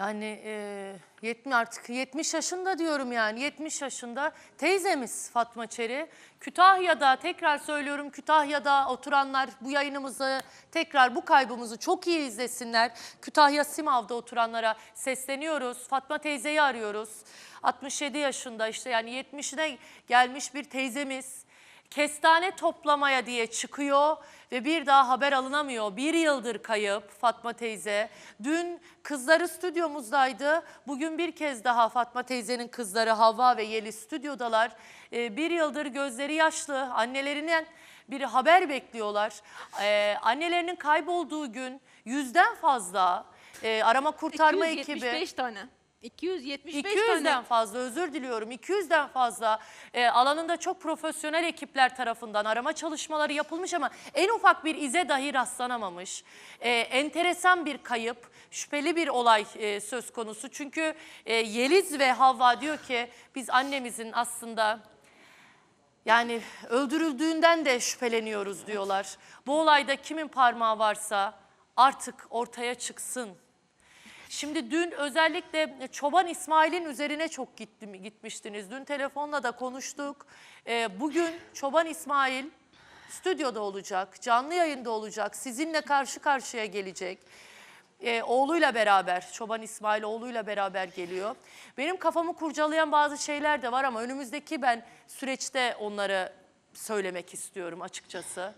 Yani e, 70 artık 70 yaşında diyorum yani 70 yaşında teyzemiz Fatma Çeri. Kütahya'da tekrar söylüyorum Kütahya'da oturanlar bu yayınımızı tekrar bu kaybımızı çok iyi izlesinler. Kütahya Simav'da oturanlara sesleniyoruz. Fatma teyzeyi arıyoruz. 67 yaşında işte yani 70'ine gelmiş bir teyzemiz kestane toplamaya diye çıkıyor ve bir daha haber alınamıyor. Bir yıldır kayıp Fatma teyze. Dün kızları stüdyomuzdaydı. Bugün bir kez daha Fatma teyzenin kızları Havva ve Yeliz stüdyodalar. Ee, bir yıldır gözleri yaşlı. Annelerinden bir haber bekliyorlar. Ee, annelerinin kaybolduğu gün yüzden fazla e, arama kurtarma ekibi. 275 tane. 275 200'den tane. fazla özür diliyorum 200'den fazla e, alanında çok profesyonel ekipler tarafından arama çalışmaları yapılmış ama en ufak bir ize dahi rastlanamamış. E, enteresan bir kayıp şüpheli bir olay e, söz konusu çünkü e, Yeliz ve Havva diyor ki biz annemizin aslında yani öldürüldüğünden de şüpheleniyoruz diyorlar. Bu olayda kimin parmağı varsa artık ortaya çıksın. Şimdi dün özellikle Çoban İsmail'in üzerine çok gitti, gitmiştiniz. Dün telefonla da konuştuk. Ee, bugün Çoban İsmail stüdyoda olacak, canlı yayında olacak, sizinle karşı karşıya gelecek. Ee, oğluyla beraber, Çoban İsmail oğluyla beraber geliyor. Benim kafamı kurcalayan bazı şeyler de var ama önümüzdeki ben süreçte onları söylemek istiyorum açıkçası.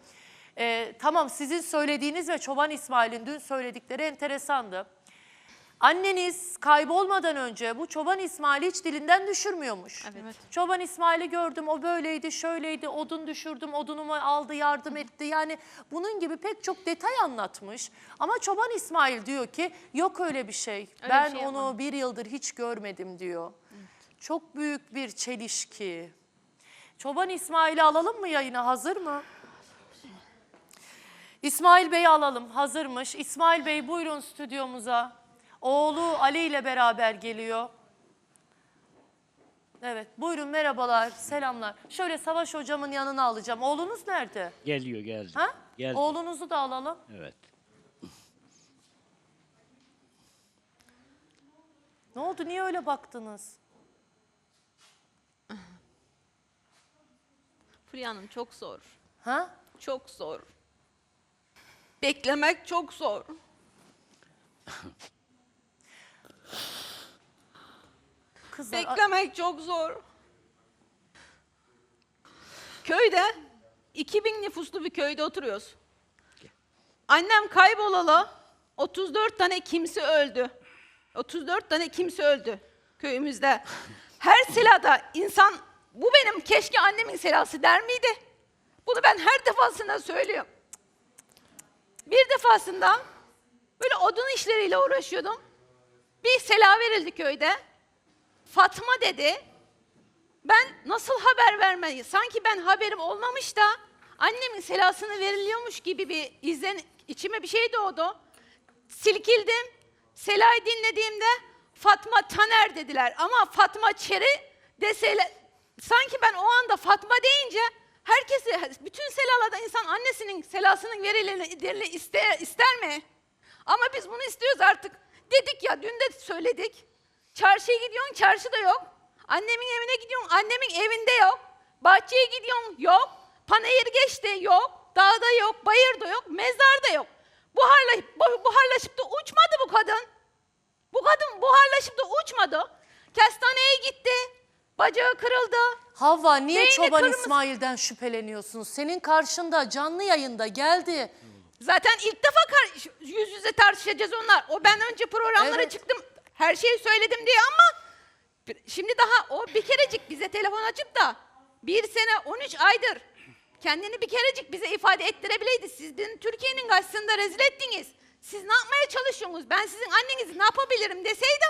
Ee, tamam sizin söylediğiniz ve Çoban İsmail'in dün söyledikleri enteresandı. Anneniz kaybolmadan önce bu Çoban İsmail'i hiç dilinden düşürmüyormuş. Evet. Çoban İsmail'i gördüm o böyleydi şöyleydi odun düşürdüm odunumu aldı yardım etti. Yani bunun gibi pek çok detay anlatmış. Ama Çoban İsmail diyor ki yok öyle bir şey. Öyle ben şey onu yapmadım." bir yıldır hiç görmedim diyor. Çok büyük bir çelişki. Çoban İsmail'i alalım mı yayına hazır mı? İsmail Bey'i alalım hazırmış. İsmail Bey buyurun stüdyomuza. Oğlu Ali ile beraber geliyor. Evet buyurun merhabalar selamlar. Şöyle Savaş hocamın yanına alacağım. Oğlunuz nerede? Geliyor geldi. Ha? Geldi. Oğlunuzu da alalım. Evet. Ne oldu niye öyle baktınız? Fulya Hanım çok zor. Ha? Çok zor. Beklemek çok zor. Kızlar Beklemek çok zor. Köyde 2000 nüfuslu bir köyde oturuyoruz. Annem kaybolalı 34 tane kimse öldü. 34 tane kimse öldü köyümüzde. Her silahda insan bu benim keşke annemin silahı der miydi? Bunu ben her defasında söylüyorum. Bir defasında böyle odun işleriyle uğraşıyordum. Bir silah verildi köyde. Fatma dedi. Ben nasıl haber vermeyi? Sanki ben haberim olmamış da annemin selasını veriliyormuş gibi bir izlen içime bir şey doğdu. Silkildim. Selayı dinlediğimde Fatma Taner dediler ama Fatma Çeri deseler sanki ben o anda Fatma deyince herkesi bütün selalarda insan annesinin selasının verileni ister, ister mi? Ama biz bunu istiyoruz artık. Dedik ya dün de söyledik. Çarşıya gidiyorsun, çarşıda yok. Annemin evine gidiyorsun, annemin evinde yok. Bahçeye gidiyorsun, yok. Panayır geçti, yok. Dağda yok, bayırda yok, mezarda yok. Buharlayıp, bu, buharlaşıp da uçmadı bu kadın. Bu kadın buharlaşıp da uçmadı. Kestaneye gitti. Bacağı kırıldı. Havva niye Beyni Çoban kırmızı- İsmail'den şüpheleniyorsunuz? Senin karşında canlı yayında geldi. Zaten ilk defa kar- yüz yüze tartışacağız onlar. O ben önce programlara Evet. çıktım. Her şeyi söyledim diye ama şimdi daha o bir kerecik bize telefon açıp da bir sene 13 aydır kendini bir kerecik bize ifade ettirebileydi. Siz beni Türkiye'nin karşısında rezil ettiniz. Siz ne yapmaya çalışıyorsunuz? Ben sizin annenizi ne yapabilirim deseydi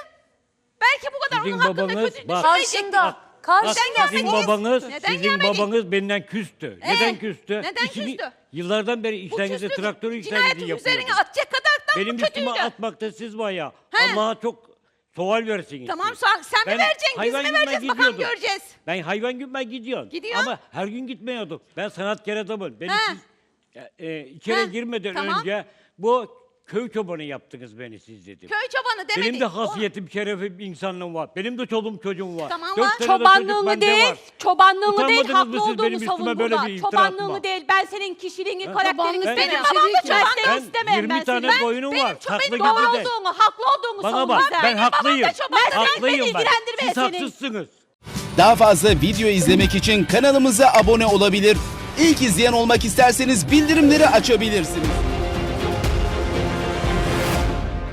belki bu kadar Sizin onun hakkında babanız- kötü bak- düşünmeyecektik. Karşında, karşında. gelmediniz? sizin babanız, Neden sizin gelmediniz? babanız benden küstü. Neden Ee, küstü? neden küstü? Yıllardan beri Bu işlerinizi küslük traktörü işlerinizi cinayetin üzerine yapıyordunuz. atacak kadar da Benim mı kötüydü? üstüme atmakta siz var ya. He. Allah'a çok sual versin. Tamam sen, sen mi Ben vereceksin biz hayvan mi günüme vereceğiz bakalım gidiyordum. göreceğiz. Ben hayvan günüme gidiyorum. Gidiyor. Ama her gün gitmiyordum. Ben sanatkar adamım. Ben He. iki, e, e, içeri He, girmeden tamam. önce bu köy çobanı yaptınız beni siz dedim. Köy çobanı demedik. Benim de Oğlum, hasiyetim, şerefim, insanlığım var. Benim de çoluğum çocuğum var. Tamam Dört var. tane de çocuk Çobanlığımı bende değil, var. çobanlığımı değil, Utanmadınız mı haklı siz benim olduğunu üstüme savun böyle burada. bir iftira Çobanlığımı atma? değil, ben senin kişiliğini, karakterini Çobanlık Ben- istemiyorum. benim babam da Ben çoban. seni Ben istemem 20 ben tane seni. koyunum benim var. benim gibi Doğru de. olduğunu, haklı olduğunu Bana savun bak ben haklıyım. Ben Haklıyım ben. Siz haksızsınız. Daha fazla video izlemek için kanalımıza abone olabilir. İlk izleyen olmak isterseniz bildirimleri açabilirsiniz.